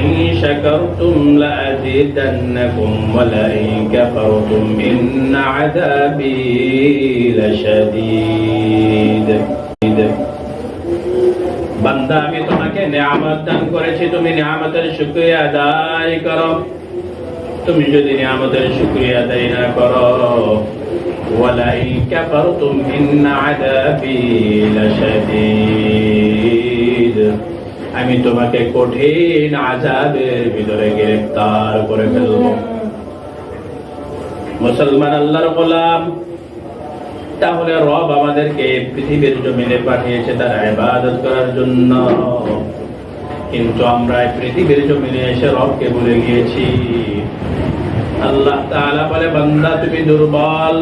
لئن شكرتم لأزيدنكم ولئن كفرتم إن عذابي لشديد বান্দা আমি তোমাকে নিয়ামত দান করেছি তুমি নিয়ামতের শুকরিয়া আদায় করো তুমি যদি নিয়ামতের শুকরিয়া আদায় না করো ولئن كفرتم إن عذابي لشديد আমি তোমাকে কঠিন আজাবের ভিতরে গ্রেফতার করে ফেলব। মুসলমান আল্লাহর গোলাম, তাহলে রব আমাদেরকে পৃথিবীর জমিনে পাঠিয়েছে তার ইবাদত করার জন্য। কিন্তু আমরা পৃথিবীর জমিনে এসে রবকে ভুলে গিয়েছি। আল্লাহ তাআলা বলে, বান্দা তুমি দুর্বল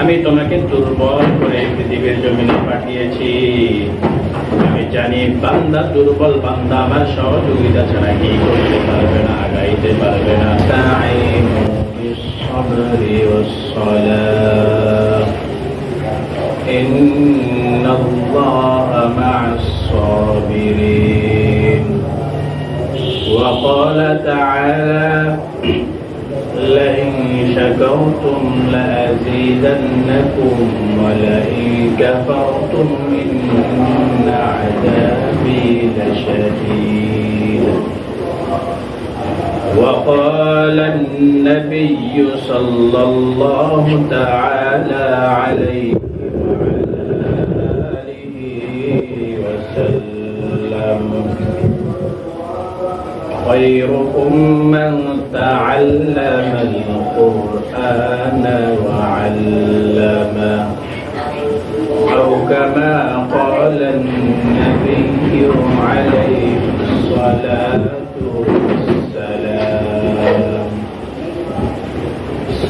আমি তোমাকে দুর্বল করে পৃথিবীর জমিনে পাঠিয়েছি আমি জানি বান্দা দুর্বল বান্দা আমার সহযোগিতা ছাড়া কি করতে পারবে না আগাইতে পারবে না তাই بالصبر والصلاة إن الله مع الصابرين وقال تعالى لئن شكرتم لأزيدنكم ولئن كفرتم إن عذابي لشديد. وقال النبي صلى الله تعالى عليه خيركم من تعلم القرآن وعلمه. أو كما قال النبي عليه الصلاة والسلام.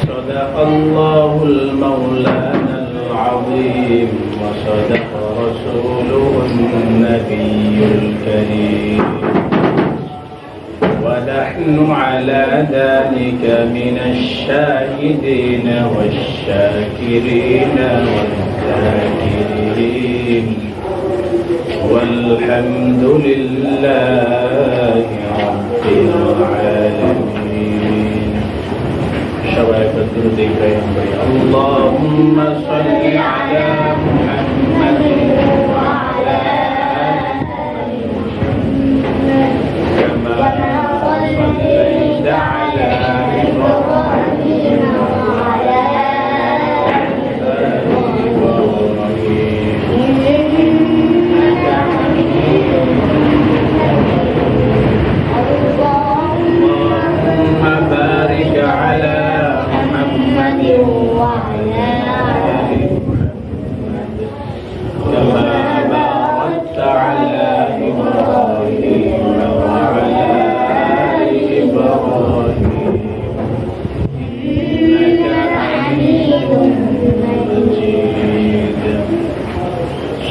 صدق الله المولانا العظيم وصدق رسوله النبي الكريم. ونحن على ذلك من الشاهدين والشاكرين والذاكرين. والحمد لله رب العالمين. شباب الدرد اللهم صل على محمد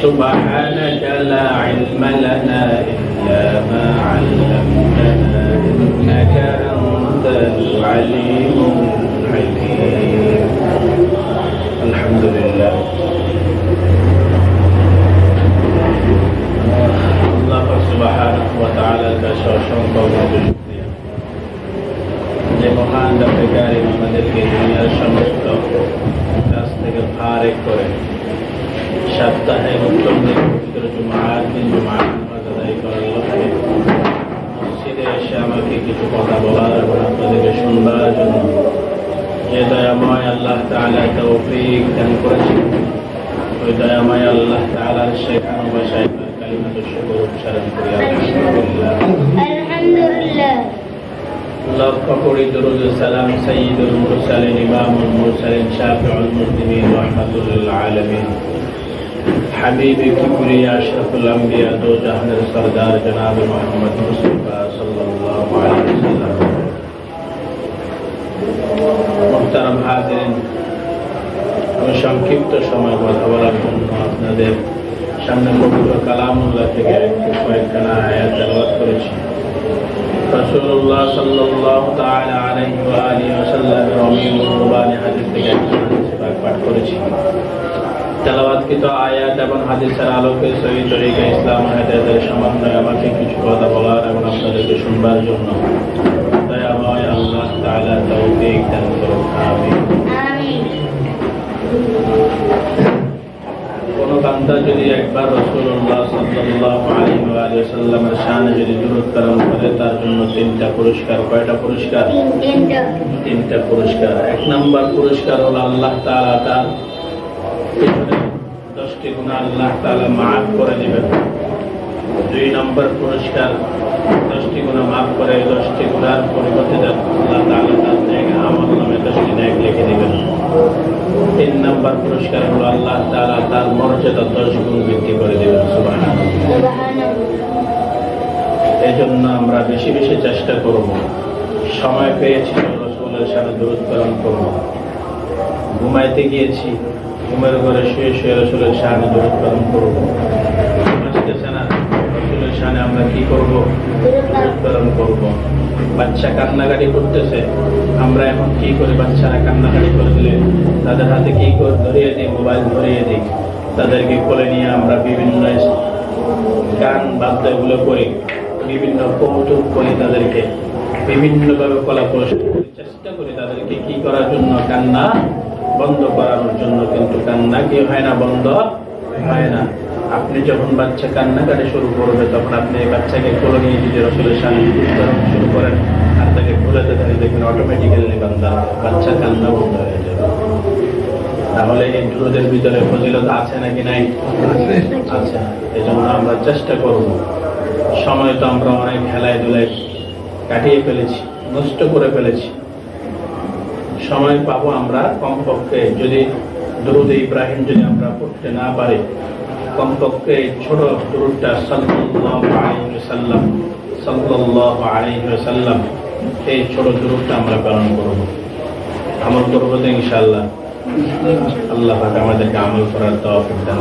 سبحانك لا علم لنا إلا ما علمتنا إنك أنت العليم الحكيم الحمد لله আল্লাহ সুবহানাহু ওয়া তাআলার কাছে অসংখ্য শুকরিয়া যে মহান রব্বিকারী আমাদেরকে দুনিয়ার সমস্ত কাজ থেকে ফারেক করে সপ্তাহে পবিত্র জুমার দিন জুমার নামাজ আদায় করার লক্ষ্যে মসজিদে এসে আমাকে কিছু কথা বলার এবং আপনাদেরকে শুনবার জন্য যে দয়াময় আল্লাহ তাআলা তৌফিক দান করেছেন ওই দয়াময় আল্লাহ তাআলার শেখানো ভাষায় কালিমাতুর শুকর উচ্চারণ করি আলহামদুলিল্লাহ লক্ষ কোটি দরুদ সালাম সাইয়্যিদুল মুরসালিন ইমামুল মুরসালিন শাফিউল মুসলিমিন রাহমাতুল আলামিন حبیب کبریا اشرف الانبیاء دو جہان سردار جناب محمد مصطفیٰ صلی اللہ علیہ وسلم محترم حاضرین আমি সংক্ষিপ্ত সময় কথা বলার জন্য আপনাদের সামনে পবিত্র কালামুল্লাহ থেকে একটু কয়েকখানা আয়াত জালবাদ করেছি। রসুল্লাহ সাল্লাহ তাআলা আলাইহি ওয়া আলিহি ওয়া সাল্লামের থেকে একটু পাঠ করেছি। তেলাওয়াতকৃত আয়াত এবং হাদিসের আলোকে সহি তরিকা ইসলাম হেদায়তের সমন্বয়ে আমাকে কিছু কথা বলার এবং আপনাদেরকে শুনবার জন্য দয়াময় আল্লাহ তাআলা তৌফিক দান করুন। আমিন। আমিন কোন বান্দা যদি একবার রাসূলুল্লাহ সাল্লাল্লাহু আলাইহি ওয়া সাল্লামের শানে যদি পালন করে তার জন্য তিনটা পুরস্কার। কয়টা পুরস্কার? তিনটা পুরস্কার। এক নম্বর পুরস্কার হলো আল্লাহ তাআলা তার দশটি গুণা আল্লাহ তাআলা মাফ করে দিবেন। দুই নম্বর পুরস্কার, দশটি গুণা মাফ করে দশটি গুণার পরিবর্তে আল্লাহ তাআলা তার জায়গায় আমল নামে দশটি ন্যাক লিখে দিবেন। তিন নম্বর পুরস্কার হলো আল্লাহ তাআলা তার মর্যাদা দশ গুণ বৃদ্ধি করে দেবেন, সুবহানাল্লাহ। সুবহানাল্লাহ এই জন্য আমরা বেশি বেশি চেষ্টা করব। সময় পেয়েছি রসুলের সাথে দূরত পালন করব। ঘুমাইতে গিয়েছি, ঘুমের ঘরে শুয়ে শুয়ে রসুলের সামনে দূরত পালন করব রসুলের আমরা কি করব? করব। বাচ্চা কান্নাকাটি করতেছে, আমরা এখন কি করি বাচ্চারা কান্নাকাটি করে তাদের হাতে কি করে ধরিয়ে দিই? মোবাইল ধরিয়ে দিই। তাদেরকে কোলে নিয়ে আমরা বিভিন্ন গান বাদ্য এগুলো করি। বিভিন্ন কৌতুক করি তাদেরকে। বিভিন্নভাবে কলা কৌশল চেষ্টা করি তাদেরকে। কি করার জন্য? কান্না। বন্ধ করানোর জন্য কিন্তু কান্না কি হয় না বন্ধ? হয় না। আপনি যখন বাচ্চা কান্নাকাটি শুরু করবে তখন আপনি এই বাচ্চাকে কোলে নিয়ে যদি রসুলের সামনে শুরু করেন আর তাকে ভুলেতে থাকে দেখবেন অটোমেটিক্যালি বান্দা বাচ্চা কান্না বন্ধ হয়ে যাবে। তাহলে এই দুরুদের ভিতরে ফজিলত আছে নাকি নাই? আচ্ছা এই জন্য আমরা চেষ্টা করব। সময় তো আমরা অনেক খেলায় ধুলায় কাটিয়ে ফেলেছি নষ্ট করে ফেলেছি। সময় পাবো আমরা কমপক্ষে যদি দরুদ ইব্রাহিম যদি আমরা পড়তে না পারি কমপক্ষে ছোট দরুদটা ওয়াসাল্লাম সাল্লাল্লাহু এই ছোট দরুদটা আমরা পালন করব। আমল করব তো ইনশাআল্লাহ। আল্লাহ আমাদেরকে আমল করার দান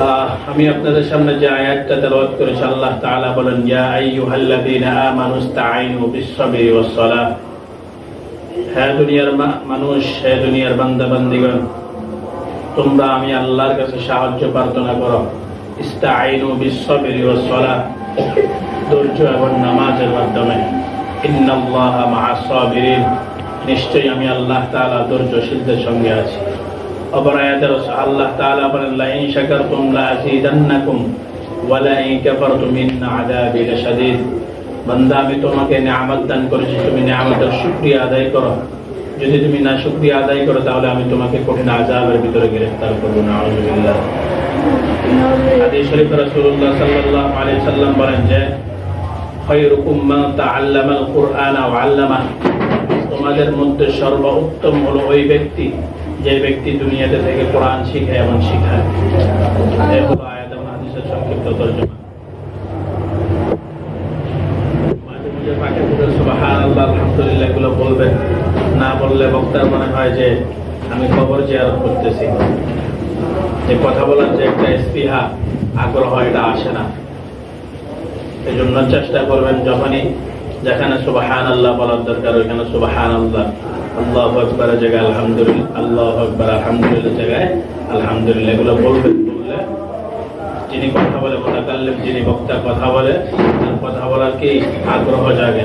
আহ, আমি আপনাদের সামনে যে আয়াতটা তেলাওয়াত করেছি আল্লাহ তাআলা বলেন ইয়া আইয়ুহাল্লাযীনা আমানু ইসতাঈনু বিস-সাবরি ওয়াস-সালাহ। হে দুনিয়ার মানুষ, হে দুনিয়ার বান্দা, বান্দিগণ, তোমরা আমি নিশ্চয়ই আমি আল্লাহ তাআলা ধৈর্যশীলদের সঙ্গে আছি। অপর আল্লাহ তাআলা বলেন বান্দা, আমি তোমাকে নিয়ামত দান করেছি, তুমি নিয়ামতের শুকরিয়া আদায় করো। যদি তুমি না শুকরিয়া আদায় করো, তাহলে আমি তোমাকে কঠিন আযাবের ভিতরে গ্রেফতার করব না আল্লামাহু তোমাদের মধ্যে সর্বোত্তম হলো ওই ব্যক্তি, যে ব্যক্তি দুনিয়াতে থেকে কোরআন শিখে এবং শিখায়। সংক্ষিপ্ত তর্জমা। মাঝে মাঝে পাঠে পুরো সুবহানাল্লাহ, আলহামদুলিল্লাহ, এগুলো বলবেন না বললে বক্তার মনে হয় যে আমি খবর জিয়ারত করতেছি। যে কথা বলার যে একটা স্পৃহা, আগ্রহ, এটা আসে না। এই জন্য চেষ্টা করবেন যখনই, যেখানে সুবাহান আল্লাহ বলার দরকার, ওইখানে সুবাহান আল্লাহ আল্লাহ আকবরের জায়গায় আলহামদুলিল্লাহ, আল্লাহ আকবর, আলহামদুলিল্লাহ জায়গায় আলহামদুলিল্লাহ, এগুলো বলবেন, বললে যিনি কথা বলে মোতাকাল্লিম যিনি বক্তা কথা বলে, তার কথা বলার কি আগ্রহ জাগে?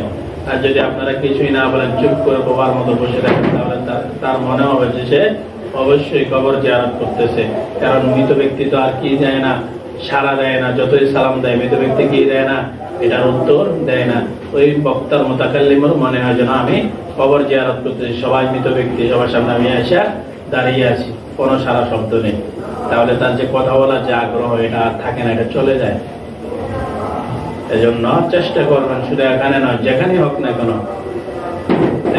আর যদি আপনারা কিছুই না বলেন, চুপ করে বাবার মতো বসে থাকেন, তাহলে তার মনে হবে যে সে অবশ্যই কবর জিয়ারত করতেছে। কারণ মৃত ব্যক্তি তো আর কি দেয় না? সারা দেয় না, যতই সালাম দেয়, মৃত ব্যক্তি কি দেয় না? এটার উত্তর দেয় না। ওই বক্তার মোতাকাল্লিমের মনে হয় যেন আমি কবর জিয়ারত করতেছি, সবাই মৃত ব্যক্তি, সবার সামনে আমি এসে দাঁড়িয়ে আছি, কোনো সারা শব্দ নেই। তাহলে তার যে কথা বলার যে আগ্রহ, এটা আর থাকে না, এটা চলে যায়। এজন্য চেষ্টা করবেন, শুধু এখানে নয় যেখানে হোক না কেন,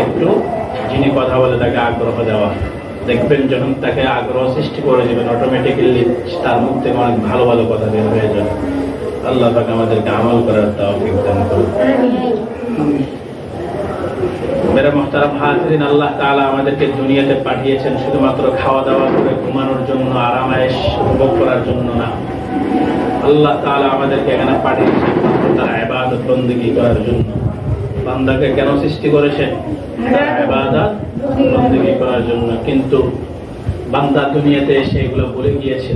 একটু যিনি কথা বলে তাকে আগ্রহ দেওয়া। দেখবেন যখন তাকে আগ্রহ সৃষ্টি করে দেবেন অটোমেটিক্যালি তার মুখ থেকে অনেক ভালো ভালো কথা বের হয়ে যাবে। আল্লাহ তাকে আমাদেরকে আমল করার তৌফিক দান করুন। মেরে মোহতারাম হাজরিন, আল্লাহ তাআলা আমাদেরকে দুনিয়াতে পাঠিয়েছেন শুধুমাত্র খাওয়া দাওয়া করে ঘুমানোর জন্য, আরামায়েশ উপভোগ করার জন্য না। আল্লাহ তাআলা আমাদেরকে এখানে পাঠিয়েছেন তার ইবাদত বন্দেগী করার জন্য। বান্দাকে কেন সৃষ্টি করেছেন? বন্দেগী করার জন্য। কিন্তু বান্দা দুনিয়াতে এসে এগুলো ভুলে গিয়েছে।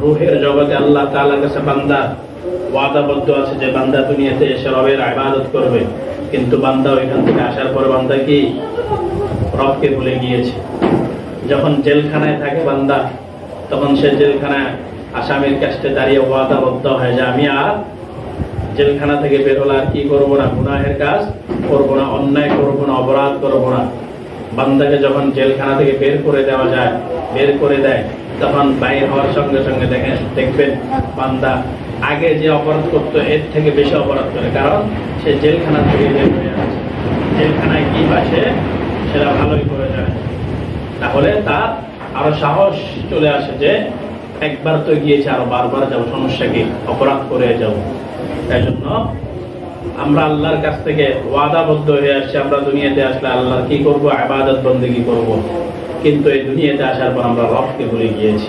রুহের জগতে আল্লাহ তাআলার কাছে বান্দা ওয়াদাবদ্ধ আছে যে বান্দা দুনিয়াতে এসে রবের ইবাদত করবে। কিন্তু বান্দা ওইখান থেকে আসার পর বান্দা কি রবকে ভুলে গিয়েছে? যখন জেলখানায় থাকে বান্দা, তখন সে জেলখানায় আসামির কাছে দাঁড়িয়ে ওয়াদাবদ্ধ হয় যে আমি আর জেলখানা থেকে বের হলে আর কি করব না? গুনাহের কাজ করব না, অন্যায় করব না, অপরাধ করব না। বান্দাকে যখন জেলখানা থেকে বের করে দেওয়া যায়, বের করে দেয়, তখন বাইর হওয়ার সঙ্গে সঙ্গে দেখেন দেখবেন বান্দা আগে যে অপরাধ করতো, এর থেকে বেশি অপরাধ করে। কারণ সে জেলখানা থেকে বের হয়ে আসছে জেলখানায় কি পাশে সেটা ভালোই করে যায় তাহলে তার আরও সাহস চলে আসে যে, একবার তো গিয়েছে আরও বারবার যাব সমস্যা কি? অপরাধ করে যাব তাই জন্য আমরা আল্লাহর কাছ থেকে ওয়াদাবদ্ধ হয়ে আসছি। আমরা দুনিয়াতে আসলে আল্লাহর কি করব? আবাদত বন্দেগি করব। কিন্তু এই দুনিয়াতে আসার পর আমরা রবকে ভুলে গিয়েছি।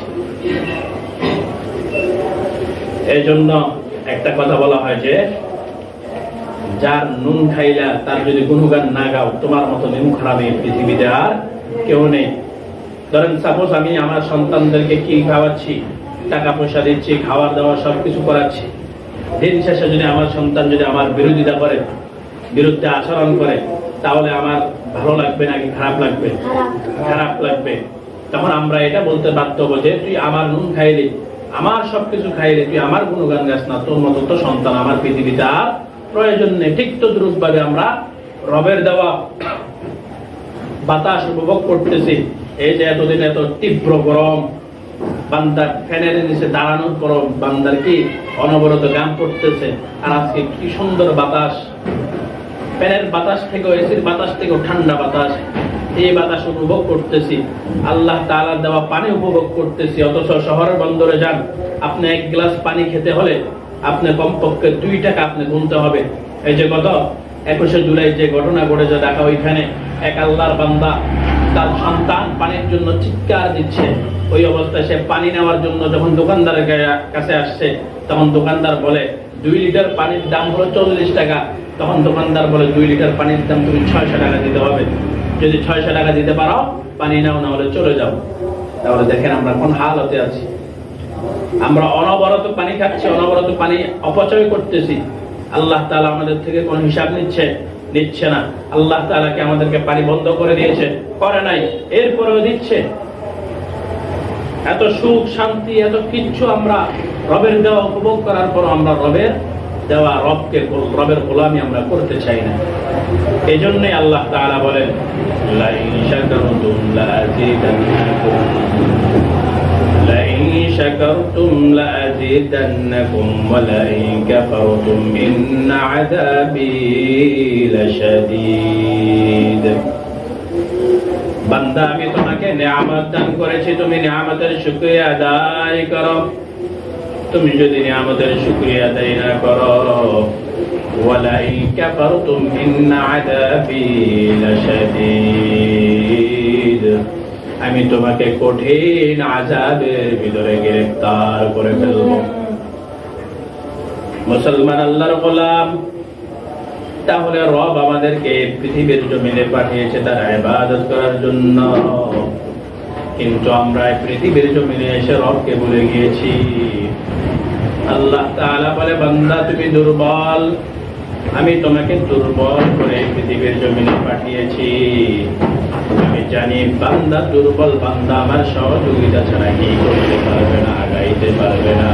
এই জন্য একটা কথা বলা হয় যে যার নুন খাইলা তার যদি গুণগান না গাও তোমার মতো নুন খারাপ পৃথিবীতে আর কেউ নেই। ধরেন সাপোজ আমি আমার সন্তানদেরকে কি খাওয়াচ্ছি? টাকা পয়সা দিচ্ছি খাওয়ার দাওয়ার সবকিছু করাচ্ছি। দিন শেষে যদি আমার সন্তান যদি আমার বিরোধিতা করে বিরুদ্ধে আচরণ করে তাহলে আমার ভালো লাগবে নাকি খারাপ লাগবে? খারাপ। লাগবে। তখন আমরা এটা বলতে বাধ্য হব যে তুই আমার নুন খাইলি আমার সবকিছু খাইলি তুই আমার গুণগান গাছ না, তোর মতো তো সন্তান আমার পৃথিবীতে আর প্রয়োজন নেই। ঠিক তো দ্রুত ভাবে আমরা রবের দেওয়া বাতাস উপভোগ করতেছি। এই যে এতদিন এত তীব্র গরম, বান্দার ফ্যানের নিচে দাঁড়ানোর পর বান্দার কি অনবরত গান করতেছে, আর আজকে কি সুন্দর বাতাস। ফ্যানের বাতাস থেকে, এসির বাতাস থেকেও ঠান্ডা বাতাস। এই বাতাস উপভোগ করতেছি। আল্লাহ তাআলার দেওয়া পানি উপভোগ করতেছি। অথচ শহরের বন্দরে যান, আপনি এক গ্লাস পানি খেতে হলে আপনি কমপক্ষে দুই টাকা আপনি গুনতে হবে। এই যে গত একুশে জুলাই যে ঘটনা ঘটেছে ঢাকা ওইখানে এক আল্লাহর বান্দা তার সন্তান পানির জন্য চিৎকার দিচ্ছে। ওই অবস্থায় সে পানি নেওয়ার জন্য যখন দোকানদারের কাছে আসছে, তখন দোকানদার বলে দুই লিটার পানির দাম হলো চল্লিশ টাকা। তখন দোকানদার বলে, দুই লিটার পানির দাম তুমি ছয়শো টাকা দিতে হবে। যদি ছয়শো টাকা দিতে পারো, পানি নাও না হলে চলে যাও। তাহলে দেখেন আমরা কোন হালতে আছি। আমরা অনবরত পানি খাচ্ছি, অনবরত পানি অপচয় করতেছি। আল্লাহ তাআলা আমাদের থেকে কোন হিসাব নিচ্ছে? নিচ্ছে না। আল্লাহ তালাকে আমাদেরকে পানি বন্ধ করে দিয়েছে। করে নাই, এরপরেও দিচ্ছে। এত সুখ, শান্তি, এত কিচ্ছু আমরা রবের দেওয়া, উপভোগ করার পর আমরা রবের দেওয়া রবকে রবের গোলামি আমরা করতে চাই না। এই জন্যই আল্লাহ তারা বলেন বান্দা, আমি তোমার নিয়ামত দান তুমি নিয়ামতের শুকরিয়া আদায় করো। তুমি যদি নিয়ামতের শুকরিয়া আদায় না করো আমি তোমাকে কঠিন আজাদের ভিতরে গ্রেফতার করে ফেলব। মুসলমান আল্লাহর গোলাম তাহলে রব আমাদেরকে পৃথিবীর জমিনে পাঠিয়েছে তার ইবাদত করার জন্য। কিন্তু আমরা পৃথিবীর জমিনে এসে রবকে ভুলে গিয়েছি। আল্লাহ তাআলা বলে, বান্দা, তুমি দুর্বল। আমি তোমাকে দুর্বল করে পৃথিবীর জমিনে পাঠিয়েছি। আমি জানি, বান্দা, দুর্বল বান্দা আমার সহযোগিতা ছাড়া কি করতে পারবে না, আগাইতে পারবে না।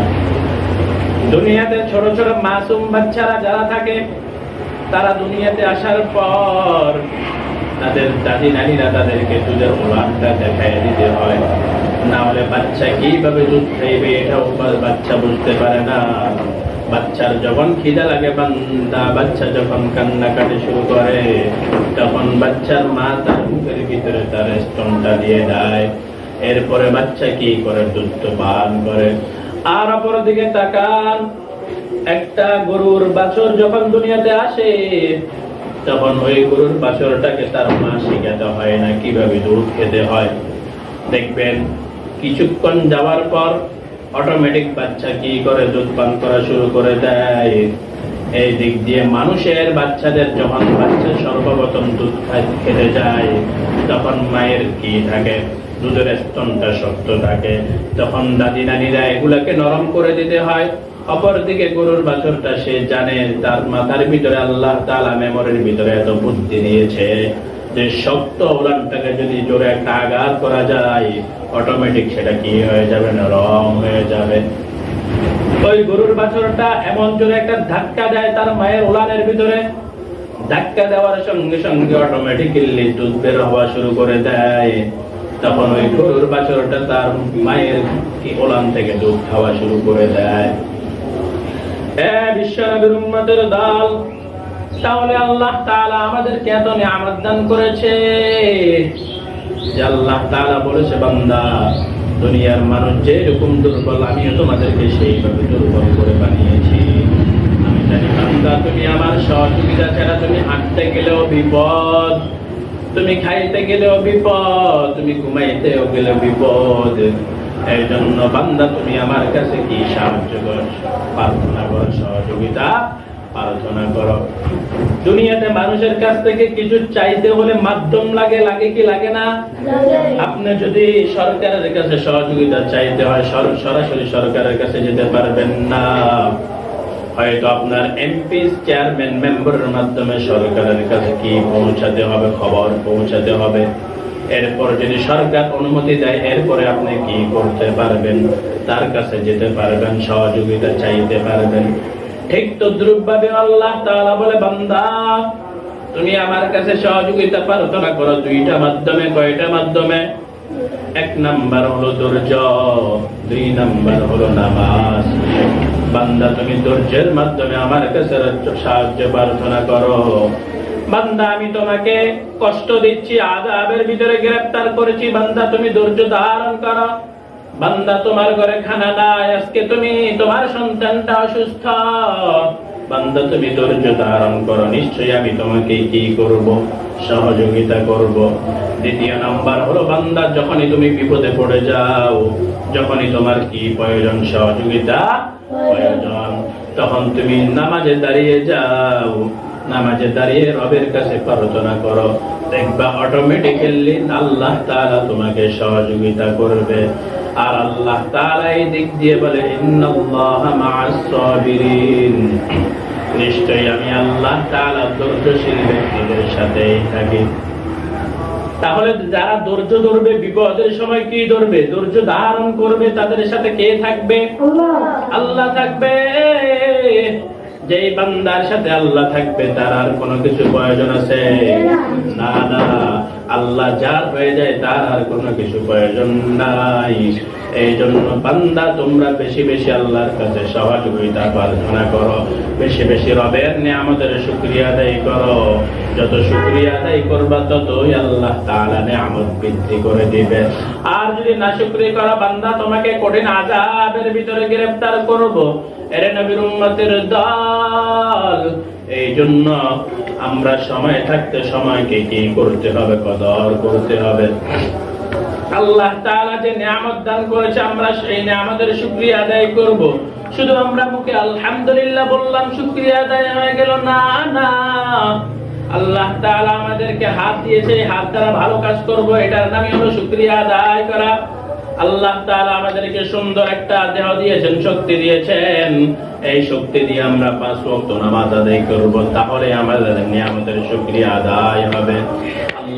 দুনিয়াতে ছোট ছোট মাসুম বাচ্চারা যারা থাকে তারা দুনিয়াতে আসার পর তাদের দাদি নানিরা তাদেরকে দুধের ওলানটা দেখাই দিতে হয়। না হলে বাচ্চা কীভাবে দুধ খাইবে এটাও বাচ্চা বুঝতে পারে না। বাচ্চার যখন খিদা লাগে বান্দা, বাচ্চা যখন কান্নাকাটি শুরু করে, তখন বাচ্চার মা তার মুখের ভিতরে তার স্তনটা দিয়ে দেয়। এরপরে বাচ্চা কি করে দুধ পান করে? আর অপর দিকে তাকান একটা গরুর বাছর যখন দুনিয়াতে আসে, তখন ওই গরুর বাছরটাকে তার মা শিখাতে হয় না, কীভাবে দুধ খেতে হয়। দেখবেন, কিছুক্ষণ যাওয়ার পর অটোমেটিক বাচ্চা কি করে দুধ পান করা শুরু করে দেয়। এই দিক দিয়ে মানুষের বাচ্চাদের যখন বাচ্চা সর্বপ্রথম দুধ খেতে যায়, তখন মায়ের কি থাকে? দুধের স্তনটা শক্ত থাকে। তখন দাদি নানিরা এগুলাকে নরম করে দিতে হয়। অপরদিকে গরুর বাছরটা সে জানে, তার মাথার ভিতরে আল্লাহ তালা মেমোরির ভিতরে এত বুদ্ধি দিয়েছে যে শক্ত উলানটাকে যদি জোরে একটা আঘাত করা যায় অটোমেটিক সেটা কি হয়ে যাবে না? রং হয়ে যাবে। ওই গরুর বাছরটা এমন জোরে একটা ধাক্কা দেয় তার মায়ের উলানের ভিতরে। ধাক্কা দেওয়ার সঙ্গে সঙ্গে অটোমেটিক্যালি দুধ বের হওয়া শুরু করে দেয়। তখন ওই গরুর বাছরটা তার মায়ের ওলান থেকে দুধ খাওয়া শুরু করে দেয়। এ বিশ্বনবীর দল, তাহলে আল্লাহ তাআলা আমাদেরকে এত নিয়ামত দান করেছে যে আল্লাহ তাআলা বলেছে, বান্দা, দুনিয়ার মানুষ যেরকম দুর্বল, আমিও তোমাদেরকে সেইভাবে দুর্বল করে বানিয়েছি। আমি জানি বান্দা, তুমি আমার সহযোগিতা ছাড়া তুমি হাঁটতে গেলেও বিপদ, তুমি খাইতে গেলেও বিপদ, তুমি ঘুমাইতেও গেলেও বিপদ। এই জন্য বান্দা তুমি আমার কাছে কি সাহায্য করো প্রার্থনা করো সহযোগিতা প্রার্থনা করো। দুনিয়াতে মানুষের কাছ থেকে কিছু চাইতে হলে মাধ্যম লাগে লাগে কি লাগে না? আপনি যদি সরকারের কাছে সহযোগিতা চাইতে হয় সরাসরি সরকারের কাছে যেতে পারবেন না। হয়তো আপনার এমপি চেয়ারম্যান মেম্বারের মাধ্যমে সরকারের কাছে কি পৌঁছাতে হবে খবর পৌঁছাতে হবে। এরপর যদি সরকার অনুমতি দেয়, এরপরে আপনি কি করতে পারবেন? তার কাছে যেতে পারবেন, সহযোগিতা চাইতে পারবেন। ঠিক তো দ্রুপভাবে আল্লাহ তাআলা বলে, বান্দা, তুমি আমার কাছে সহযোগিতা প্রার্থনা করো। দুইটা মাধ্যমে, কয়টা মাধ্যমে? এক নাম্বার হলো ধৈর্য, দুই নাম্বার হলো নামাজ। বান্দা, তুমি ধৈর্যের মাধ্যমে আমার কাছে সাহায্য প্রার্থনা করো। বান্দা, আমি তোমাকে কষ্ট দিচ্ছি আজাবের ভিতরে গ্রেফতার করেছি। বান্দা, তুমি ধৈর্য ধারণ করো। বান্দা, তোমার ঘরে খানা নাই, আজকে তুমি তোমার সন্তানটা অসুস্থ। বান্দা, তুমি ধৈর্য ধারণ করো, নিশ্চয়ই আমি তোমাকে কি করব? সহযোগিতা করব। দ্বিতীয় নাম্বার হলো, বান্দা, যখনই তুমি বিপদে পড়ে যাও, যখনই তোমার কি প্রয়োজন, সহযোগিতা প্রয়োজন, তখন তুমি নামাজে দাঁড়িয়ে যাও। নামাজে দাঁড়িয়ে রবের কাছে প্রার্থনা করো। দেখবা অটোমেটিক্যালি আল্লাহ তাআলা তোমাকে সহযোগিতা করবে। আর আল্লাহ তাআলা এই দিক দিয়ে বলে ইন্নাল্লাহা মা'আস সাবিরিন। নিশ্চয়ই আমি আল্লাহ তাআলা ধৈর্যশীল ব্যক্তিদের সাথেই থাকি। তাহলে যারা ধৈর্য ধরবে বিপদের সময় কি ধরবে? ধৈর্য ধারণ করবে তাদের সাথে কে থাকবে? আল্লাহ থাকবে। যেই বান্দার সাথে আল্লাহ থাকবে, তার আর কোনো কিছু প্রয়োজন আছে? না না। আল্লাহ যার হয়ে যায়, তার আর কোনো কিছু প্রয়োজন নাই। এই জন্য বান্দা, তোমরা বেশি বেশি আল্লাহর কাছে সহযোগিতা প্রার্থনা করো। বেশি বেশি রবের নিয়ামতের শুক্রিয়া আদায় করো। যত শুক্রিয়া আদায় করবা, ততই আল্লাহ তাআলা নিয়ামত বৃদ্ধি করে দিবে। আর যদি না শুক্রিয়া করা বান্দা, তোমাকে কঠিন আযাবের ভিতরে গ্রেফতার করব। এরে নবীর উম্মতের দল, এই জন্য আমরা সময় থাকতে, সময়কে কি করতে হবে, কদর করতে হবে? আল্লাহ তাআলা যে নিয়ামত দান করেছে, আমরা সেই নিয়ামতের শুকরিয়া আদায় করব। শুধু আমরা মুখে আলহামদুলিল্লাহ বললাম, শুকরিয়া আদায় হয়ে গেল। না না। আল্লাহ তাআলা আমাদেরকে হাত দিয়েছে হাত দ্বারা ভালো কাজ করব, এটার নামই হলো শুকরিয়া আদায় করা। আল্লাহ তাআলা আমাদেরকে সুন্দর একটা দেহ দিয়েছেন, শক্তি দিয়েছেন। এই শক্তি দিয়ে আমরা পাঁচ ওয়াক্ত নামাজ আদায় করব, তাহলে আমাদের নিয়ামতের শুকরিয়া আদায় হবে।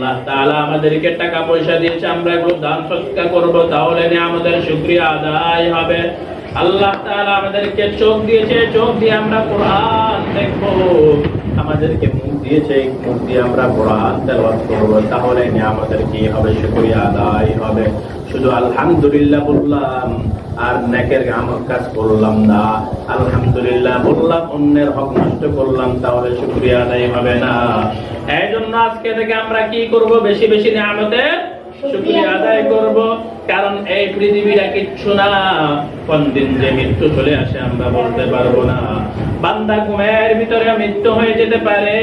আল্লাহ তাআলা আমাদেরকে টাকা পয়সা দিয়েছে, আমরা এগুলো দান সৎকার করব, তাহলে আমাদের শুকরিয়া আদায় হবে। আল্লাহ তাআলা আমাদেরকে চোখ দিয়েছে, চোখ দিয়ে আমরা কোরআন দেখব। আমাদেরকে দিয়েছে, এই মুখ আমরা কোরআন তেলাওয়াত করব। তাহলে নিয়ামতের কি হবে? শুকরিয়া আদায় হবে। শুধু আলহামদুলিল্লাহ বললাম আর নেকের আমল কাজ করলাম না। আলহামদুলিল্লাহ বললাম অন্যের হক নষ্ট করলাম, তাহলে শুকরিয়া আদায় হবে না। এই জন্য আজকে থেকে আমরা কি করব? বেশি বেশি নিয়ামতের শুকরিয়া আদায় করব। কারণ এই পৃথিবীটা কিচ্ছু না কোন দিন যে মৃত্যু চলে আসে আমরা বলতে পারব না। বান্দা ঘুমের ভিতরে মৃত্যু হয়ে যেতে পারে।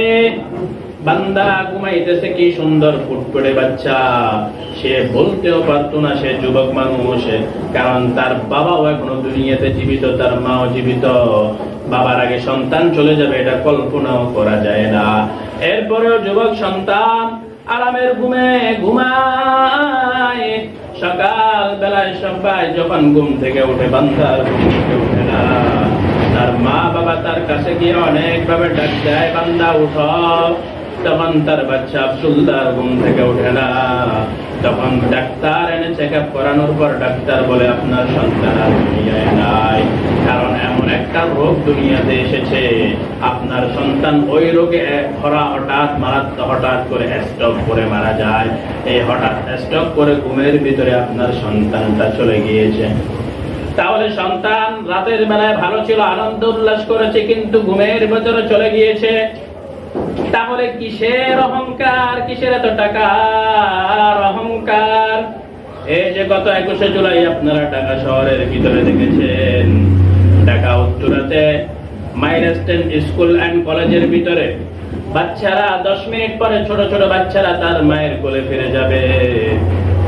বান্দা ঘুমাইতেছে কি সুন্দর ফুটফুটে বাচ্চা। সে বলতেও পারতো না সে যুবক মানুষ, কারণ তার বাবাও এখনও দুনিয়াতে জীবিত, তার মাও জীবিত। বাবার আগে সন্তান চলে যাবে, এটা কল্পনাও করা যায় না। এরপরেও যুবক সন্তান আরামের ঘুমে ঘুমায়। সকাল বেলায় সবাই যখন ঘুম থেকে উঠে, বান্দার ঘুম থেকে উঠে না, তার মা বাবা তার কাছে গিয়ে অনেকভাবে ডাক দেয়, বান্দা, উঠো। তখন তার বাচ্চা আব্দুল্লাহ ঘুম থেকে ওঠে না। তখন ডাক্তার এনে চেক আপ করানোর পর ডাক্তার বলে, আপনার সন্তান আর দুনিয়ায় নাই। কারণ এমন একটা রোগ দুনিয়াতে এসেছে। আপনার সন্তান ওই রোগে ধরা হঠাৎ মারাত্মক হঠাৎ করে স্ট্রোক করে মারা যায়। এই হঠাৎ স্ট্রোক করে ঘুমের ভিতরে আপনার সন্তানটা চলে গিয়েছে। তাহলে সন্তান রাতের বেলায় ভালো ছিল, আনন্দ উল্লাস করেছে, কিন্তু ঘুমের ভেতরে চলে গিয়েছে। তাহলে কিসের অহংকার? কিসের এত টাকার অহংকার? এই যে গত একুশে জুলাই আপনারা ঢাকা শহরের ভিতরে দেখেছেন। ঢাকা উত্তরাতে স্কুল অ্যান্ড কলেজের ভিতরে বাচ্চারা দশ মিনিট পরে ছোট ছোট বাচ্চারা তার মায়ের কোলে ফিরে যাবে।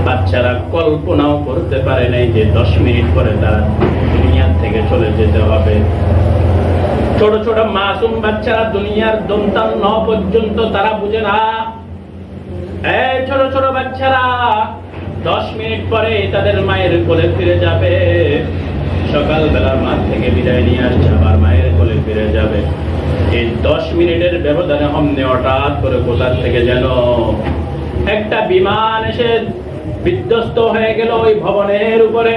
বাচ্চারা কল্পনাও করতে পারে নাই যে দশ মিনিট পরে তারা দুনিয়ার থেকে চলে যেতে হবে ছোট ছোট মাসুম বাচ্চারা দুনিয়ার দন্তান ন পর্যন্ত তারা বুঝে না। এই ছোট ছোট বাচ্চারা, দশ মিনিট পরে তাদের মায়ের কোলে ফিরে যাবে। সকালবেলা মাঠ থেকে বিদায় নিয়ে আসছে আবার মায়ের কোলে ফিরে যাবে। এই দশ মিনিটের ব্যবধানে হমনে হঠাৎ করে কোথার থেকে যেন একটা বিমান এসে বিধ্বস্ত হয়ে গেল ওই ভবনের উপরে।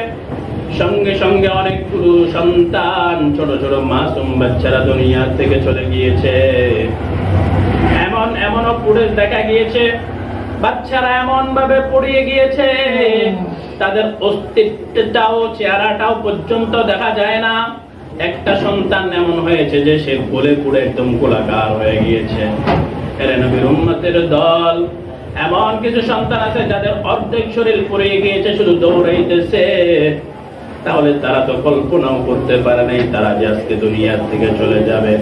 সঙ্গে সঙ্গে অনেক অনেকগুলো সন্তান, ছোট ছোট মাসুম বাচ্চারা দুনিয়ার থেকে চলে গিয়েছে। এমন, এমনও ফুটেজ দেখা গিয়েছে, বাচ্চারা এমন ভাবে পড়িয়ে গিয়েছে। তাদের অস্তিত্বটাও, চেহারাটাও পর্যন্ত দেখা যায় না। একটা সন্তান এমন হয়েছে যে সে গোলে পুড়ে একদম গোলাকার হয়ে গিয়েছে। দল, এমন কিছু সন্তান আছে যাদের অর্ধেক শরীর পুড়িয়ে গিয়েছে, শুধু দৌড়াইতেছে। তাহলে তারা তো কল্পনাও করতে পারে নাই, তারা যে আজকে দুনিয়ার থেকে চলে যাবে।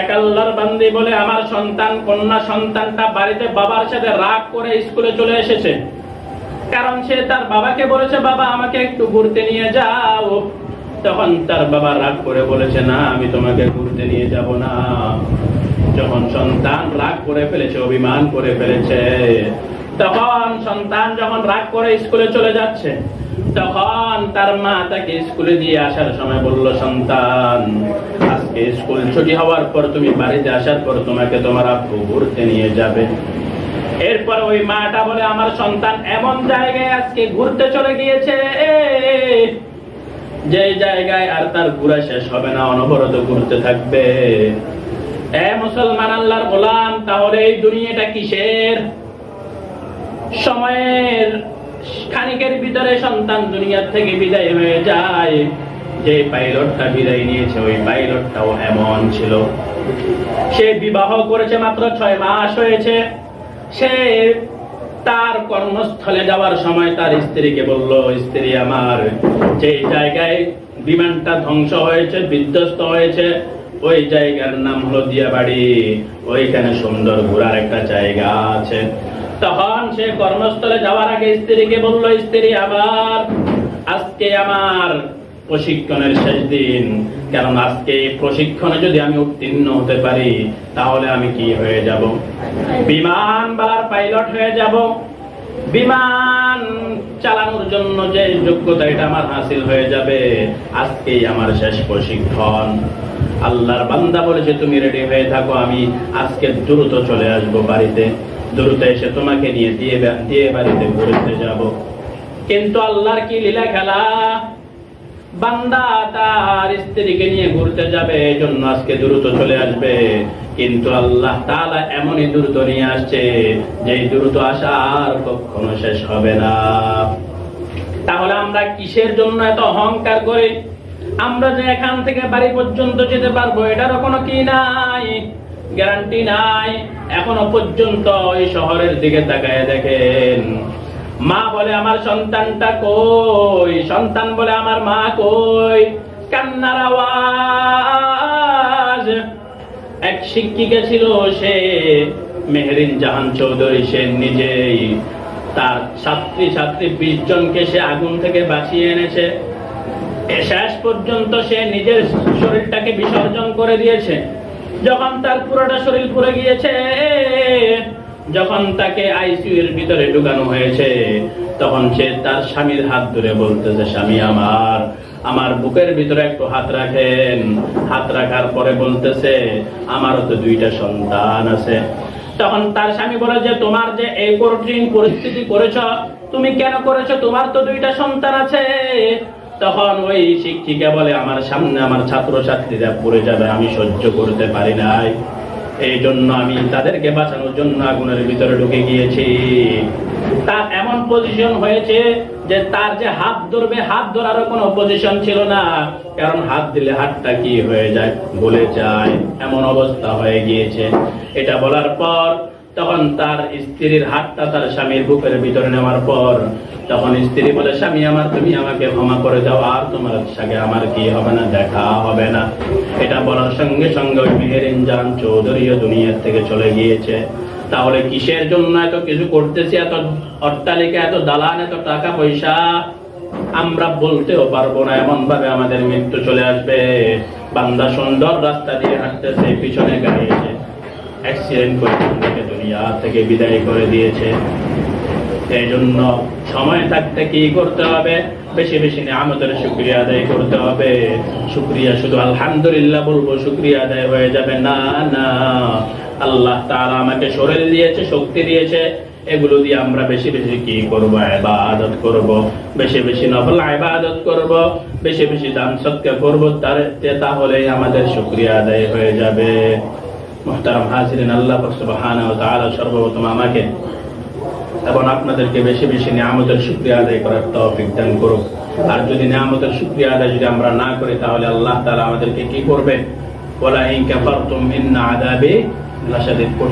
এক আল্লাহর বান্দি বলে, আমার সন্তান, কন্যা সন্তানটা বাড়িতে বাবার সাথে রাগ করে স্কুলে চলে এসেছে। কারণ সে তার বাবাকে বলেছে, বাবা, আমাকে একটু ঘুরতে নিয়ে যাও। তখন তার বাবা রাগ করে বলেছে, না, আমি তোমাকে ঘুরতে নিয়ে যাব না। যখন সন্তান রাগ করে ফেলেছে, অভিমান করে ফেলেছে তখন সন্তান যখন রাগ করে স্কুলে চলে যাচ্ছে, তখন তার মা তাকে স্কুলে দিয়ে আসার সময় বলল, সন্তান, আজকে স্কুল ছুটি হওয়ার পর তুমি বাড়িতে আসার পর তোমাকে তোমার আব্বু ঘুরতে নিয়ে যাবে। এরপর ওই মাটা বলে, আমার সন্তান এমন জায়গায় আজকে ঘুরতে চলে গিয়েছে। যে জায়গায় আর তার ঘুরা শেষ হবে না, অনবরত ঘুরতে থাকবে। এ মুসলমান আল্লাহর গোলাম, তাহলে এই দুনিয়াটা কিসের? সময়ের খানিকের ভিতরে সন্তান দুনিয়ার থেকে বিদায় হয়ে যায়। যে পাইলটটা বিদায় নিয়েছে, ওই পাইলটটাও এমন ছিল। সে বিবাহ করেছে মাত্র ছয় মাস হয়েছে। সে তার কর্মস্থলে যাওয়ার সময় তার স্ত্রীকে বলল, স্ত্রী আমার যে জায়গায় বিমানটা ধ্বংস হয়েছে, বিধ্বস্ত হয়েছে ওই জায়গার নাম হলো দিয়াবাড়ি। ওইখানে সুন্দর ঘোরার একটা জায়গা আছে। তখন সে কর্মস্থলে যাওয়ার আগে স্ত্রীকে বলল, স্ত্রী, আবার আজকে আমার প্রশিক্ষণের শেষ দিন। কারণ আজকে প্রশিক্ষণে যদি আমি উত্তীর্ণ হতে পারি, তাহলে আমি কি হয়ে যাব? বিমান বালার পাইলট হয়ে যাব। বিমান চালানোর জন্য যে যোগ্যতা, এটা আমার হাসিল হয়ে যাবে। আজকেই আমার শেষ প্রশিক্ষণ। আল্লাহর বান্দা বলেছে তুমি রেডি হয়ে থাকো, আমি আজকে দ্রুত চলে আসব বাড়িতে। দ্রুত এসে তোমাকে নিয়ে দিয়ে দিয়ে বাড়িতে ঘুরতে যাব। কিন্তু আল্লাহর কি লীলা খেলা? বান্দা তার স্ত্রীকে নিয়ে ঘুরতে যাবে এই জন্য আজকে দ্রুত চলে আসবে। কিন্তু আল্লাহ তালা এমনই দ্রুত নিয়ে আসছে যে দ্রুত আসা আর কখনো শেষ হবে না। তাহলে আমরা কিসের জন্য এত অহংকার করি? আমরা যে এখান থেকে বাড়ি পর্যন্ত যেতে পারব, এটারও কোনো কি নাই? গ্যারান্টি নাই। এখনও পর্যন্ত এই শহরের দিকে তাকায় দেখেন। মা বলে, আমার সন্তানটা কই? সন্তান বলে, আমার মা কই? কান্নার আওয়াজ। এক শিক্ষিকা ছিল সে, মেহরিন জাহান চৌধুরী, সে নিজেই। তার ছাত্রী ছাত্রী, বিশ জনকে সে আগুন থেকে বাঁচিয়ে এনেছে। শেষ পর্যন্ত সে নিজের শরীরটাকে বিসর্জন করে দিয়েছে। যখন তার পুরোটা শরীর পুড়ে গিয়েছে, যখন তাকে আইসিইউ এর ভিতরে ঢুকানো হয়েছে, তখন সে তার স্বামীর হাত ধরে বলতেছে, স্বামী আমার আমার বুকের ভিতরে একটু হাত রাখেন। হাত রাখার পরে বলতেছে, আমারও তো দুইটা সন্তান আছে। তখন তার স্বামী বলে যে, তোমার যে এই কঠিন পরিস্থিতি করেছ, তুমি কেন করেছ? তোমার তো দুইটা সন্তান আছে। তখন ওই শিক্ষিকা বলে, আমার সামনে আমার ছাত্র ছাত্রীরা পড়ে যাবে, আমি সহ্য করতে পারি নাই। এই জন্য আমি তাদেরকে বাঁচানোর জন্য আগুনের ভিতরে ঢুকে গিয়েছি। তার এমন পজিশন হয়েছে যে তার যে হাত ধরবে, হাত ধরারও কোনো পজিশন ছিল না। কারণ হাত দিলে হাতটা কি হয়ে যায় গলে যায়। এমন অবস্থা হয়ে গিয়েছে। এটা বলার পর তখন তার স্ত্রীর হাতটা তার স্বামীর বুকের ভিতরে নেওয়ার পর তখন স্ত্রী বলে, স্বামী আমার, তুমি আমাকে ক্ষমা করে দাও, আর তোমার সাথে আমার কি হবে না, দেখা হবে না। এটা বলার সঙ্গে সঙ্গে ওই মেহেরিন জান চৌধুরীও দুনিয়ার থেকে চলে গিয়েছে। তাহলে কিসের জন্য এত কিছু করতেছি, এত অট্টালিকা, এত দালান, এত টাকা পয়সা আমরা বলতেও পারব না এমন ভাবে আমাদের মৃত্যু চলে আসবে। বান্দা সুন্দর রাস্তা দিয়ে হাঁটতেছে, পিছনে গাড়ি এসে অ্যাক্সিডেন্ট করে তাকে দুনিয়া থেকে বিদায় করে দিয়েছে। এই জন্য সময় থাকতে কি করতে হবে? বেশি বেশি আমাদের শুক্রিয়া আদায় করতে হবে। শুক্রিয়া শুধু আলহামদুলিল্লাহ বলব, শুক্রিয়া আদায় হয়ে যাবে। না না, আল্লাহ তাআলা আমাকে শরীর দিয়েছে, শক্তি দিয়েছে। এগুলো দিয়ে আমরা বেশি বেশি কি করব? ইবাদত করব। বেশি বেশি নফল ইবাদত করব। বেশি বেশি দান সৎকার করব। তার তাহলে আমাদের শুক্রিয়া আদায় হয়ে যাবে। মোহতারাম হাজিরিন, আল্লাহ তাআলা সর্বপ্রথম আমাকে এবং আপনাদেরকে বেশি বেশি নিয়ামতের শুক্রিয়া আদায় করার তৌফিক দান করুক। আর যদি নিয়ামতের শুক্রিয়া আদায় যদি আমরা না করি, তাহলে আল্লাহ তালা আমাদেরকে কি করবে? বলা ইন কাফারতুম ইন্না আদাবে